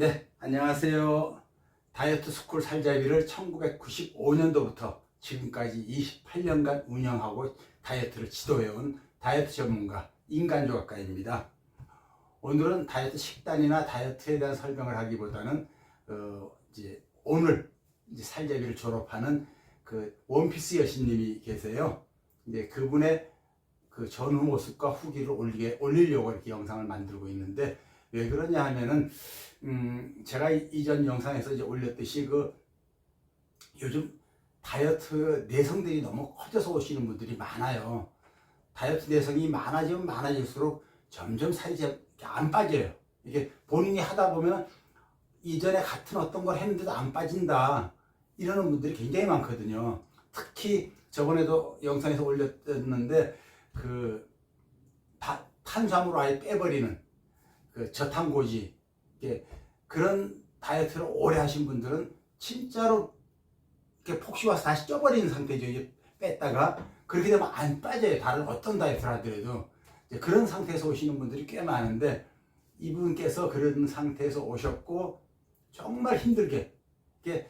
네, 안녕하세요. 다이어트 스쿨 살자비를 1995년도부터 지금까지 28년간 운영하고 다이어트를 지도해온 다이어트 전문가 인간조각가입니다. 오늘은 다이어트 식단이나 다이어트에 대한 설명을 하기보다는 어, 이제 오늘 이제 살자비를 졸업하는 그 원피스 여신님이 계세요. 이제 그분의 그 전후 모습과 후기를 올리게 올리려고 이렇게 영상을 만들고 있는데 왜 그러냐 하면은 음, 제가 이- 이전 영상에서 이제 올렸듯이 그 요즘 다이어트 내성들이 너무 커져서 오시는 분들이 많아요. 다이어트 내성이 많아지면 많아질수록 점점 살이 잘안 빠져요. 이게 본인이 하다 보면 이전에 같은 어떤 걸 했는데도 안 빠진다. 이러는 분들이 굉장히 많거든요. 특히 저번에도 영상에서 올렸는데 그 다- 탄수화물을 아예 빼버리는 그 저탄고지 이게 그런 다이어트를 오래 하신 분들은 진짜로 이렇게 폭식 와서 다시 쪄버리는 상태죠. 이게 뺐다가 그렇게 되면 안 빠져요. 다른 어떤 다이어트를 하더라도 이제 그런 상태에서 오시는 분들이 꽤 많은데 이분께서 그런 상태에서 오셨고 정말 힘들게 이게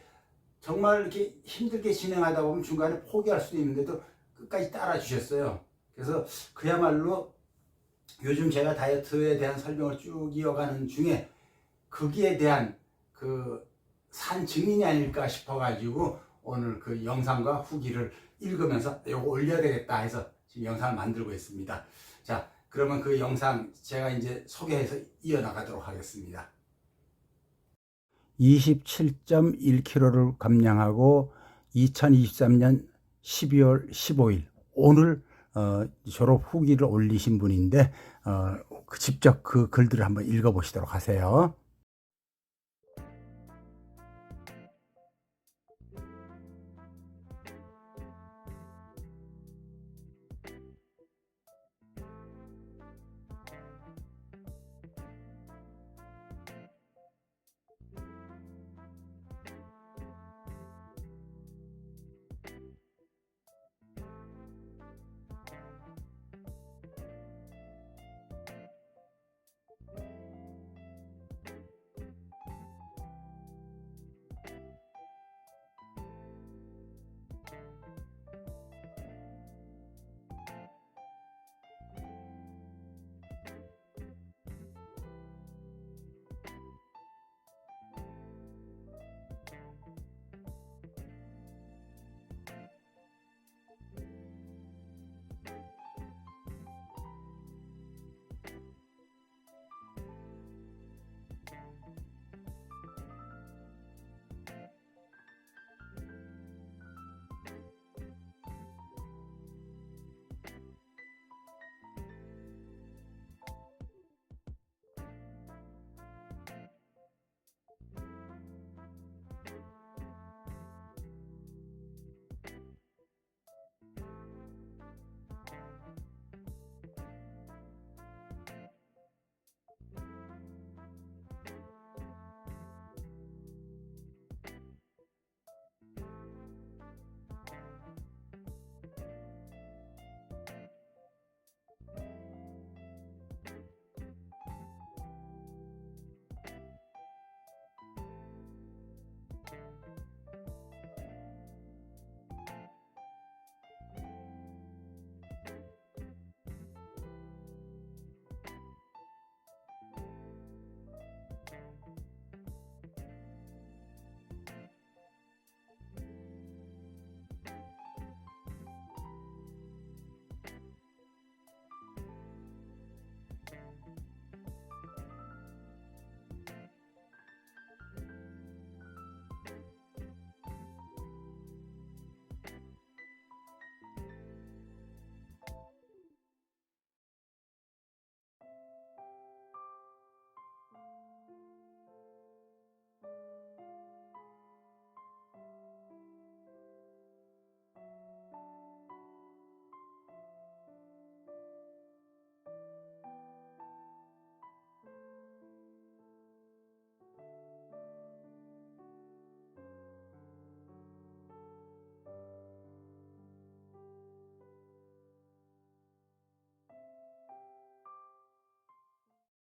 정말 이렇게 힘들게 진행하다 보면 중간에 포기할 수도 있는데도 끝까지 따라 주셨어요. 그래서 그야말로 요즘 제가 다이어트에 대한 설명을 쭉 이어가는 중에 거기에 대한 그 산 증인이 아닐까 싶어가지고 오늘 그 영상과 후기를 읽으면서 이거 올려야 되겠다 해서 지금 영상을 만들고 있습니다. 자, 그러면 그 영상 제가 이제 소개해서 이어나가도록 하겠습니다. 27.1kg를 감량하고 2023년 12월 15일 오늘 어, 졸업 후기를 올리신 분인데 어, 그 직접 그 글들을 한번 읽어보시도록 하세요.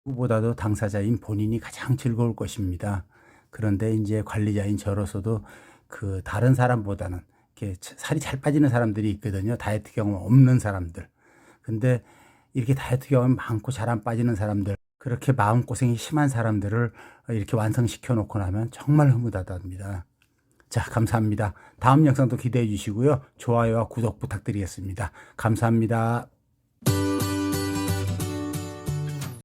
보다도 당사자인 본인이 가장 즐거울 것입니다. 그런데 이제 관리자인 저로서도 그 다른 사람보다는 이렇게 살이 잘 빠지는 사람들이 있거든요. 다이어트 경험 없는 사람들. 근데 이렇게 다이어트 경험이 많고 잘 안 빠지는 사람들, 그렇게 마음고생이 심한 사람들을 이렇게 완성시켜 놓고 나면 정말 흐뭇하답니다. 자, 감사합니다. 다음 영상도 기대해 주시고요. 좋아요와 구독 부탁드리겠습니다. 감사합니다.